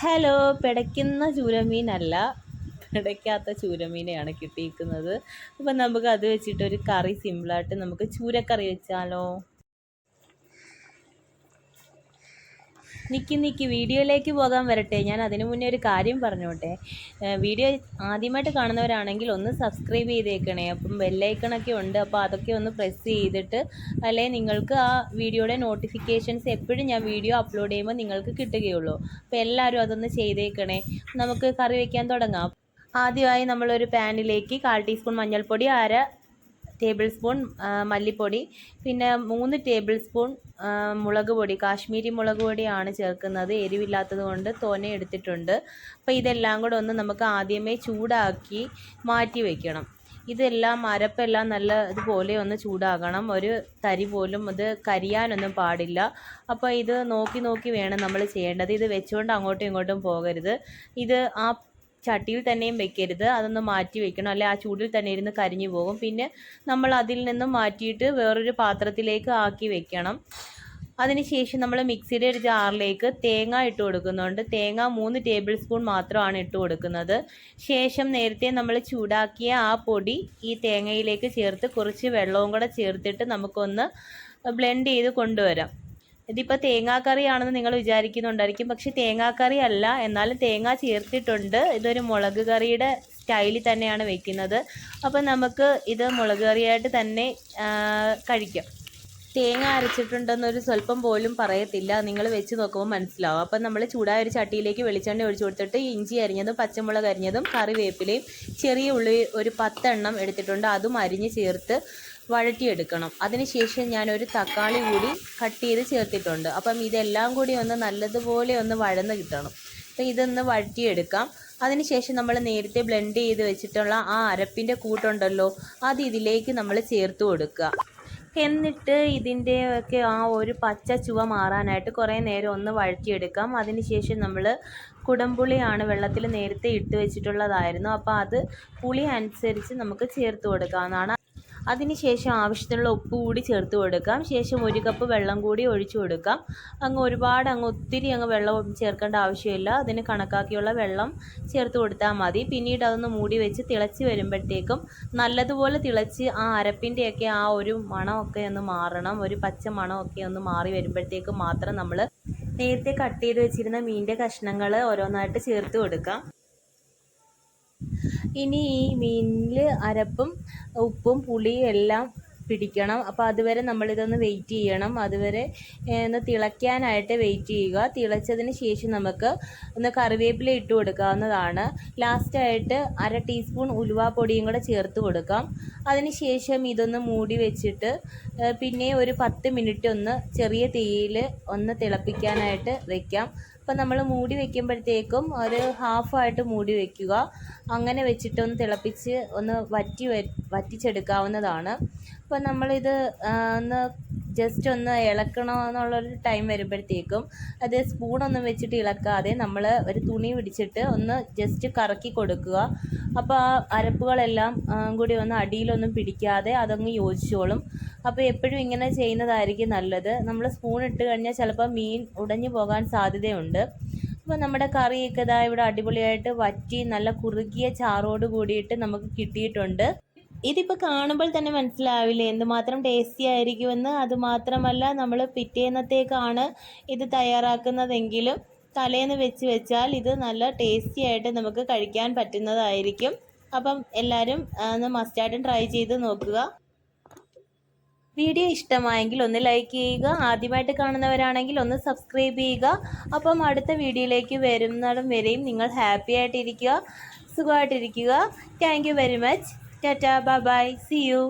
Hello പിടയ്ക്കുന്ന ചൂരമീനല്ല. പിടയ്ക്കാത്ത ചൂരമീനെയാണ് കിട്ടിയിരിക്കുന്നത്. അപ്പം നമുക്ക് അത് വെച്ചിട്ട് ഒരു കറി സിമ്പിളായിട്ട് നമുക്ക് ചൂരക്കറി വെച്ചാലോ? നിക്കി നിക്കി വീഡിയോയിലേക്ക് പോകാൻ വരട്ടെ. ഞാൻ അതിനു മുന്നേ ഒരു കാര്യം പറഞ്ഞോട്ടെ. വീഡിയോ ആദ്യമായിട്ട് കാണുന്നവരാണെങ്കിൽ ഒന്ന് സബ്സ്ക്രൈബ് ചെയ്തേക്കണേ. അപ്പം ബെല്ലൈക്കണൊക്കെ ഉണ്ട്. അപ്പോൾ അതൊക്കെ ഒന്ന് പ്രസ് ചെയ്തിട്ട് അല്ലെങ്കിൽ നിങ്ങൾക്ക് ആ വീഡിയോയുടെ നോട്ടിഫിക്കേഷൻസ് എപ്പോഴും ഞാൻ വീഡിയോ അപ്ലോഡ് ചെയ്യുമ്പോൾ നിങ്ങൾക്ക് കിട്ടുകയുള്ളൂ. അപ്പോൾ എല്ലാവരും അതൊന്ന് ചെയ്തേക്കണേ. നമുക്ക് കറി വയ്ക്കാൻ തുടങ്ങാം. ആദ്യമായി നമ്മളൊരു പാനിലേക്ക് കാൽ ടീസ്പൂൺ മഞ്ഞൾപ്പൊടി അര ടേബിൾ സ്പൂൺ മല്ലിപ്പൊടി. പിന്നെ മൂന്ന് ടേബിൾ സ്പൂൺ മുളക് പൊടി. കാശ്മീരി മുളക് പൊടിയാണ് ചേർക്കുന്നത്. എരിവില്ലാത്തത് കൊണ്ട് തോനെ എടുത്തിട്ടുണ്ട്. അപ്പോൾ ഇതെല്ലാം കൂടെ ഒന്ന് നമുക്ക് ആദ്യമേ ചൂടാക്കി മാറ്റി വയ്ക്കണം ഇതെല്ലാം അരപ്പെല്ലാം നല്ല ഇതുപോലെ ഒന്ന് ചൂടാകണം. ഒരു തരി പോലും ഇത് കരിയാനൊന്നും പാടില്ല. അപ്പോൾ ഇത് നോക്കി നോക്കി വേണം നമ്മൾ ചെയ്യേണ്ടത്. ഇത് വെച്ചുകൊണ്ട് അങ്ങോട്ടും ഇങ്ങോട്ടും പോകരുത്. ഇത് ആ ചട്ടിയിൽ തന്നെയും വെക്കരുത്. അതൊന്ന് മാറ്റി വെക്കണം. അല്ലെ ആ ചൂടിൽ തന്നെ ഇരുന്ന് കരിഞ്ഞു പോകും. പിന്നെ നമ്മൾ അതിൽ നിന്നും മാറ്റിയിട്ട് വേറൊരു പാത്രത്തിലേക്ക് ആക്കി വെക്കണം. അതിനുശേഷം നമ്മൾ മിക്സിയുടെ ഒരു ജാറിലേക്ക് തേങ്ങ ഇട്ട് കൊടുക്കുന്നുണ്ട്. തേങ്ങ മൂന്ന് ടേബിൾ സ്പൂൺ മാത്രമാണ് ഇട്ട് കൊടുക്കുന്നത്. ശേഷം നേരത്തെ നമ്മൾ ചൂടാക്കിയ ആ പൊടി ഈ തേങ്ങയിലേക്ക് ചേർത്ത് കുറച്ച് വെള്ളവും കൂടെ ചേർത്തിട്ട് നമുക്കൊന്ന് ബ്ലെൻഡ് ചെയ്ത് കൊണ്ടുവരാം. ഇതിപ്പോൾ തേങ്ങാക്കറിയാണെന്ന് നിങ്ങൾ വിചാരിക്കുന്നുണ്ടായിരിക്കും. പക്ഷെ തേങ്ങാക്കറി അല്ല. എന്നാലും തേങ്ങ ചേർത്തിട്ടുണ്ട്. ഇതൊരു മുളക് കറിയുടെ സ്റ്റൈലിൽ തന്നെയാണ് വെക്കുന്നത്. അപ്പോൾ നമുക്ക് ഇത് മുളക് കറിയായിട്ട് തന്നെ കഴിക്കാം. തേങ്ങ അരച്ചിട്ടുണ്ടെന്നൊരു സ്വല്പം പോലും പറയത്തില്ല. നിങ്ങൾ വെച്ച് നോക്കുമ്പോൾ മനസ്സിലാവും. അപ്പം നമ്മൾ ചൂടായ ഒരു ചട്ടിയിലേക്ക് വെളിച്ചെണ്ണ ഒഴിച്ചു കൊടുത്തിട്ട് ഇഞ്ചി അരിഞ്ഞതും പച്ചമുളക് അരിഞ്ഞതും കറിവേപ്പിലയും ചെറിയ ഉള്ളി ഒരു പത്തെണ്ണം എടുത്തിട്ടുണ്ട്. അതും അരിഞ്ഞ് ചേർത്ത് വഴറ്റിയെടുക്കണം. അതിനുശേഷം ഞാൻ ഒരു തക്കാളി കൂടി കട്ട് ചെയ്ത് ചേർത്തിട്ടുണ്ട്. അപ്പം ഇതെല്ലാം കൂടി ഒന്ന് നല്ലതുപോലെ ഒന്ന് വഴന്ന് കിട്ടണം. അപ്പം ഇതൊന്ന് വഴറ്റിയെടുക്കാം. അതിനുശേഷം നമ്മൾ നേരത്തെ ബ്ലെൻഡ് ചെയ്ത് വെച്ചിട്ടുള്ള ആ അരപ്പിന്റെ കൂട്ടുണ്ടല്ലോ അത് ഇതിലേക്ക് നമ്മൾ ചേർത്ത് കൊടുക്കുക. എന്നിട്ട് ഇതിന്റെ ഒക്കെ ആ ഒരു പച്ച ചുവ മാറാനായിട്ട് കുറേ നേരം ഒന്ന് വഴറ്റിയെടുക്കാം. അതിനുശേഷം നമ്മൾ കുടംപുളിയാണ് വെള്ളത്തിൽ നേരത്തെ ഇട്ട് വെച്ചിട്ടുള്ളതായിരുന്നു. അപ്പോൾ അത് പുളി അനുസരിച്ച് നമുക്ക് ചേർത്ത് കൊടുക്കാവുന്നതാണ്. അതിനുശേഷം ആവശ്യത്തിനുള്ള ഉപ്പ് കൂടി ചേർത്ത് കൊടുക്കാം. ശേഷം ഒരു കപ്പ് വെള്ളം കൂടി ഒഴിച്ചു കൊടുക്കാം. അങ്ങ് ഒരുപാട് അങ്ങ് ഒത്തിരി അങ്ങ് വെള്ളം ചേർക്കേണ്ട ആവശ്യമില്ല. അതിന് കണക്കാക്കിയുള്ള വെള്ളം ചേർത്ത് കൊടുത്താൽ മതി. പിന്നീട് അതൊന്ന് മൂടി വെച്ച് തിളച്ച് വരുമ്പോഴത്തേക്കും നല്ലതുപോലെ തിളച്ച് ആ അരപ്പിന്റെയൊക്കെ ആ ഒരു മണമൊക്കെ ഒന്ന് മാറണം. ഒരു പച്ച മണമൊക്കെ ഒന്ന് മാറി വരുമ്പോഴത്തേക്കും മാത്രം നമ്മൾ നേരത്തെ കട്ട് ചെയ്ത് വെച്ചിരുന്ന മീനിന്റെ കഷ്ണങ്ങൾ ഓരോന്നായിട്ട് ചേർത്ത് കൊടുക്കാം. ഇനി ഈ മീനിൽ അരപ്പും ഉപ്പും പുളിയും എല്ലാം പിടിക്കണം. അപ്പോൾ അതുവരെ നമ്മളിതൊന്ന് വെയിറ്റ് ചെയ്യണം. അതുവരെ ഒന്ന് തിളയ്ക്കാനായിട്ട് വെയിറ്റ് ചെയ്യുക. തിളച്ചതിന് ശേഷം നമുക്ക് ഒന്ന് കറിവേപ്പില ഇട്ട് കൊടുക്കാവുന്നതാണ്. ലാസ്റ്റായിട്ട് അര ടീസ്പൂൺ ഉലുവാപ്പൊടിയും കൂടെ ചേർത്ത് കൊടുക്കാം. അതിന് ശേഷം ഇതൊന്ന് മൂടി വെച്ചിട്ട് പിന്നെ ഒരു പത്ത് മിനിറ്റ് ഒന്ന് ചെറിയ തീയിൽ ഒന്ന് തിളപ്പിക്കാനായിട്ട് വെക്കാം. അപ്പം നമ്മൾ മൂടി വെക്കുമ്പോഴത്തേക്കും ഒരു ഹാഫായിട്ട് മൂടി വെക്കുക. അങ്ങനെ വെച്ചിട്ടൊന്ന് തിളപ്പിച്ച് ഒന്ന് വറ്റി വറ്റിച്ചെടുക്കാവുന്നതാണ്. അപ്പം നമ്മളിത് ഒന്ന് ജസ്റ്റ് ഒന്ന് ഇളക്കണമെന്നുള്ളൊരു ടൈം വരുമ്പോഴത്തേക്കും അത് സ്പൂണൊന്നും വെച്ചിട്ട് ഇളക്കാതെ നമ്മൾ ഒരു തുണി പിടിച്ചിട്ട് ഒന്ന് ജസ്റ്റ് കറക്കി കൊടുക്കുക. അപ്പോൾ ആ അരപ്പുകളെല്ലാം കൂടി ഒന്ന് അടിയിലൊന്നും പിടിക്കാതെ അതങ്ങ് യോജിച്ചോളും. അപ്പോൾ എപ്പോഴും ഇങ്ങനെ ചെയ്യുന്നതായിരിക്കും നല്ലത്. നമ്മൾ സ്പൂൺ ഇട്ട് കഴിഞ്ഞാൽ ചിലപ്പോൾ മീൻ ഉടഞ്ഞു പോകാൻ സാധ്യതയുണ്ട്. അപ്പോൾ നമ്മുടെ കറിയൊക്കെ ഇതാ ഇവിടെ അടിപൊളിയായിട്ട് വറ്റി നല്ല കുറുകിയ ചാറോട് കൂടിയിട്ട് നമുക്ക് കിട്ടിയിട്ടുണ്ട്. ഇതിപ്പോൾ കാണുമ്പോൾ തന്നെ മനസ്സിലാവില്ലേ? എന്തുമാത്രം ടേസ്റ്റി ആയിരിക്കുമെന്ന്. അതുമാത്രമല്ല നമ്മൾ പിറ്റേന്നത്തേക്കാണ് ഇത് തയ്യാറാക്കുന്നതെങ്കിലും തലേന്ന് വെച്ച് വെച്ചാൽ ഇത് നല്ല ടേസ്റ്റി ആയിട്ട് നമുക്ക് കഴിക്കാൻ പറ്റുന്നതായിരിക്കും. അപ്പം എല്ലാവരും ഒന്ന് മസ്റ്റായിട്ടും ട്രൈ ചെയ്ത് നോക്കുക. വീഡിയോ ഇഷ്ടമായെങ്കിൽ ഒന്ന് ലൈക്ക് ചെയ്യുക. ആദ്യമായിട്ട് കാണുന്നവരാണെങ്കിൽ ഒന്ന് സബ്സ്ക്രൈബ് ചെയ്യുക. അപ്പം അടുത്ത വീഡിയോയിലേക്ക് വരുന്നിടം വരെയും നിങ്ങൾ ഹാപ്പി ആയിട്ടിരിക്കുക സുഖമായിട്ടിരിക്കുക. Thank you very much tata bye bye see you